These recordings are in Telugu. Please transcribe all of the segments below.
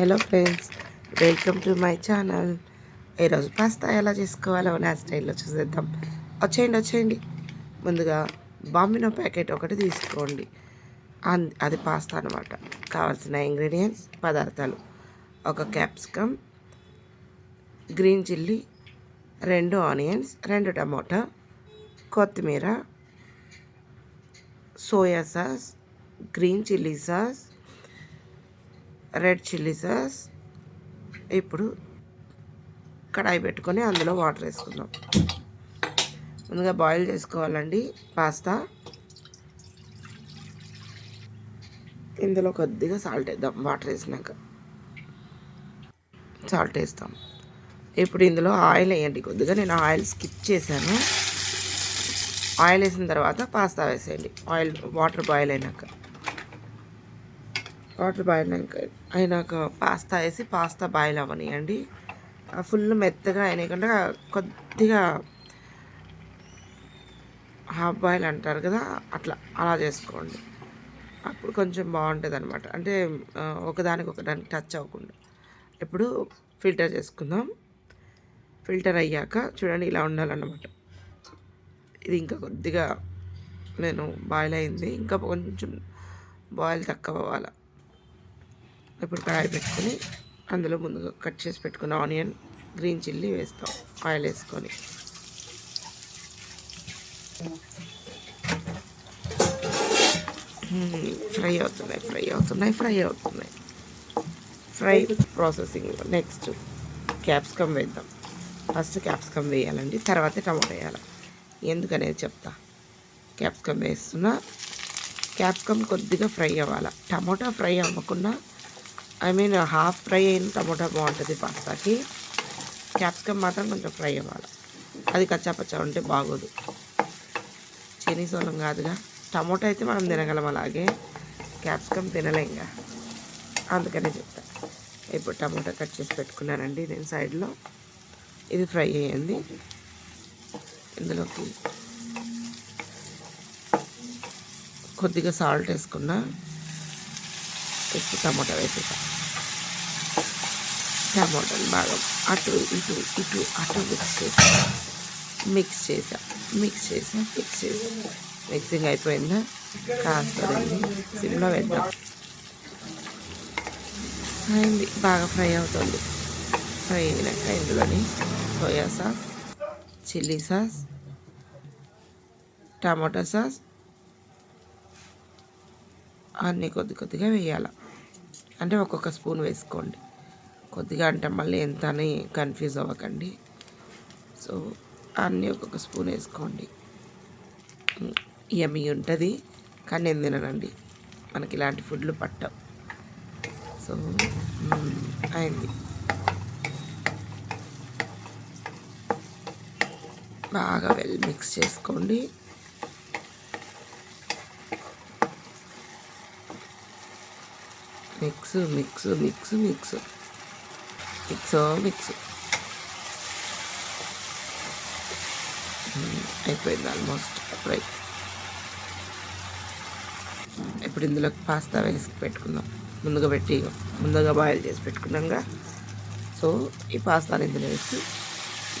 Hello friends welcome to my channel. ఈరోజు పాస్తా ఎలా చేసుకోవాలో నా స్టైల్లో చూసేద్దాం. వచ్చేయండి వచ్చేయండి. ముందుగా బాంబినో ప్యాకెట్ ఒకటి తీసుకోండి. అన్- అది పాస్తా అనమాట కావాల్సిన ఇంగ్రీడియంట్స్ పదార్థాలు. ఒక క్యాప్సికమ్ గ్రీన్ చిల్లీ రెండు ఆనియన్స్ రెండు టమోటా కొత్తిమీర soya sauce green chilli sauce red chilli sauce. ఇప్పుడు కడాయి పెట్టుకొని అందులో వాటర్ వేసుకుందాం. ముందుగా బాయిల్ చేసుకోవాలండి పాస్తా. ఇందులో కొద్దిగా సాల్ట్ వేద్దాం వాటర్ వేసినాక. సాల్ట్ వేస్తాం. ఇప్పుడు ఇందులో ఆయిల్ వేయండి. కొద్దిగా నేను ఆయిల్ స్కిప్ చేశాను. ఆయిల్ వేసిన తర్వాత పాస్తా వేసేయండి. ఆయిల్ వాటర్ బాయిల్ అయినాక. వాటర్ బాయిల్ అయినాక పాస్తా వేసి పాస్తా బాయిల్ అవ్వనియండి. ఫుల్ మెత్తగా అయినాకంటే కొద్దిగా హాఫ్ బాయిల్ అంటారు కదా అట్లా అలా చేసుకోండి. అప్పుడు కొంచెం బాగుంటుంది అనమాట అంటే ఒకదానికి ఒకదానికి టచ్ అవ్వకుండా. ఇప్పుడు ఫిల్టర్ చేసుకుందాం. ఫిల్టర్ అయ్యాక చూడండి ఇలా ఉండాలన్నమాట. ఇది ఇంకా కొద్దిగా నేను బాయిల్ అయింది. ఇంకా కొంచెం బాయిల్ తక్కువ అవ్వాలి. ఇప్పుడు కడాయి పెట్టుకొని అందులో ముందుగా కట్ చేసి పెట్టుకున్న ఆనియన్ గ్రీన్ చిల్లీ వేస్తాం ఆయిల్ వేసుకొని. ఫ్రై అవుతున్నాయి ఫ్రై అవుతున్నాయి ఫ్రై అవుతున్నాయి. ఫ్రై ప్రాసెసింగ్ నెక్స్ట్ క్యాప్సికమ్ వేద్దాం. ఫస్ట్ క్యాప్సికమ్ వేయాలండి తర్వాత టమాటో వేయాలి. ఎందుకనేది చెప్తా. క్యాప్సికమ్ వేస్తున్నా క్యాప్సికమ్ కొద్దిగా ఫ్రై అవ్వాలి. టమాటా ఫ్రై అవ్వకుండా ఐ మీన్ హాఫ్ ఫ్రై అయిన టమోటా బాగుంటుంది పాస్తాకి క్యాప్సికమ్ మాత్రం కొంచెం ఫ్రై అవ్వాలి. అది కచ్చాపచ్చా ఉంటే బాగోదు. చైనీస్ వాళ్ళం కాదుగా. టమోటా అయితే మనం తినగలం అలాగే. క్యాప్సికమ్ తినలేంగా అందుకనే చెప్తా. ఇప్పుడు టమోటా కట్ చేసి పెట్టుకున్నానండి నేను సైడ్లో. ఇది ఫ్రై అయ్యింది. ఇందులోకి కొద్దిగా సాల్ట్ వేసుకున్నా. ఇప్పుడు టమాటా వేసేసా. టమాటాలు బాగా అటు ఇటు ఇటు అటు మిక్స్ చేసా. మిక్స్ చేసా మిక్స్ చేసా మిక్స్ చేసా. మిక్సింగ్ అయిపోయిందా? కాస్త సిమ్లో వేద్దాం అయింది బాగా ఫ్రై అవుతుంది. ఫ్రై అయినాక ఇందులోని soya sauce chilli sauce tomato sauce అన్నీ కొద్ది కొద్దిగా వేయాలి. అంటే ఒక్కొక్క స్పూన్ వేసుకోండి. కొద్దిగా అంటే మళ్ళీ ఎంత అని కన్ఫ్యూజ్ అవ్వకండి. సో అన్నీ ఒక్కొక్క స్పూన్ వేసుకోండి. యమ్మీ ఉంటుంది కానీ నేను తిననండి. మనకి ఇలాంటి ఫుడ్లు పట్టవు. సో అయింది. బాగా వెల్ మిక్స్ చేసుకోండి. Mix mix mix mix. Mix mix. అయిపోయింది ఆల్మోస్ట్. ఫ్రై ఇప్పుడు ఇందులో పాస్తా వేసి పెట్టుకుందాం. ముందుగా పెట్టి ముందుగా బాయిల్ చేసి పెట్టుకున్నాక సో ఈ పాస్తాని ఇందులో వేసి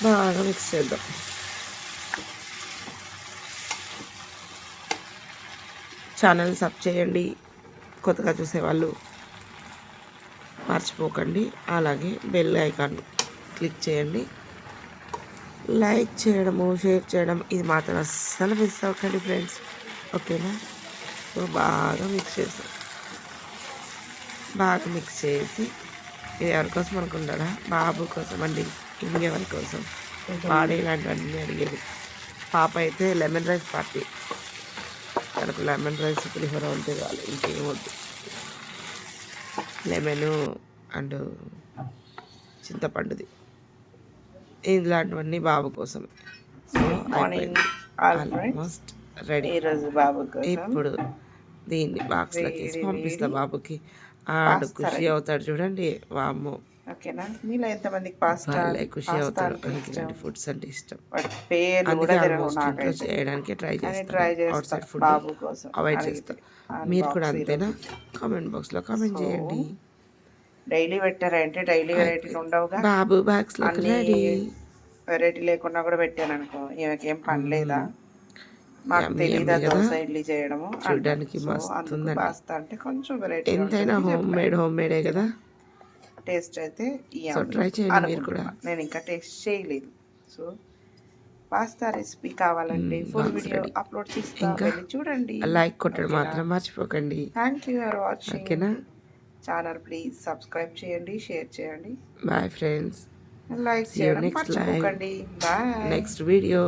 బాగా మిక్స్ చేద్దాం. ఛానల్ సబ్ చేయండి. కొత్తగా చూసేవాళ్ళు మర్చిపోకండి. అలాగే బెల్ ఐకాన్ క్లిక్ చేయండి. లైక్ చేయడము షేర్ చేయడం ఇది మాత్రం అస్సలు మిస్ అవ్వకండి ఫ్రెండ్స్ ఓకేనా సో బాగా మిక్స్ చేస్తాం బాగా మిక్స్ చేసి ఇది ఎవరికోసం అనుకుంటారా? బాబు కోసం అండి ఇంకెవరి కోసం? బాడీ ఇలాంటివన్నీ అడిగేది. పాప అయితే లెమన్ రైస్ పార్టీ తనకు లెమన్ రైస్ పులిహోర ఉంటే కాదు ఇంకేం వద్దు. లెమను అండ్ చింతపండుది. ఇలాంటివన్నీ బాబు కోసం ఆల్మోస్ట్ రెడీ ఈరోజు బాబు కోసం ఇప్పుడు దీన్ని బాక్స్లోకి వేసి పంపిస్తా బాబుకి. ఆడు ఖుషి అవుతాడు చూడండి. వామ్మో. ఓకేనా? మీలో ఎంతమందికి పాస్తా ఖుషి అందుకే ఇష్టం? ఫుడ్స్ అంటే ఇష్టం. పేర్లు కూడా చేయడానికి ట్రై చేస్తాను అవుట్ సైడ్ ఫుడ్ అవాయిడ్. చేస్తాను ఆ మీరు కూడా అంతేనా? కామెంట్ బాక్స్లో కామెంట్ చేయండి. డైలీ పెట్టారంటే డైలీ వెరైటీలు ఉండవుగా బాబు అన్ని రెడీ వెరైటీ లేకుండా కూడా పెట్టాను అనుకో. ఈమెకేం పని లేదా? మాకు కదా? దోశ ఇడ్లీ చేయడము. చూడ్డానికి మస్తు. పాస్తా అంటే కొంచెం వెరైటీ ఎంతైనా హోమ్ మేడ్ హోమ్ మేడే కదా? టేస్ట్ అయితే ట్రై చేయండి మీరు అనుకుంటున్నా. కూడా. నేను ఇంకా టేస్ట్ చేయలేదు. సో పాస్తా రెసిపీ కావాలంటే మ్మ్, ఫుల్ వీడియో. అప్లోడ్ వెళ్ళి చూడండి. లైక్ కొట్టడం మాత్రం మర్చిపోకండి. థ్యాంక్ యూ ఫర్ వాచింగ్ ఓకేనా? ఛానల్ ప్లీజ్ సబ్స్క్రైబ్ చేయండి షేర్ చేయండి. బాయ్ ఫ్రెండ్స్ లైక్ చేయడం. మర్చిపోకండి. Bye next video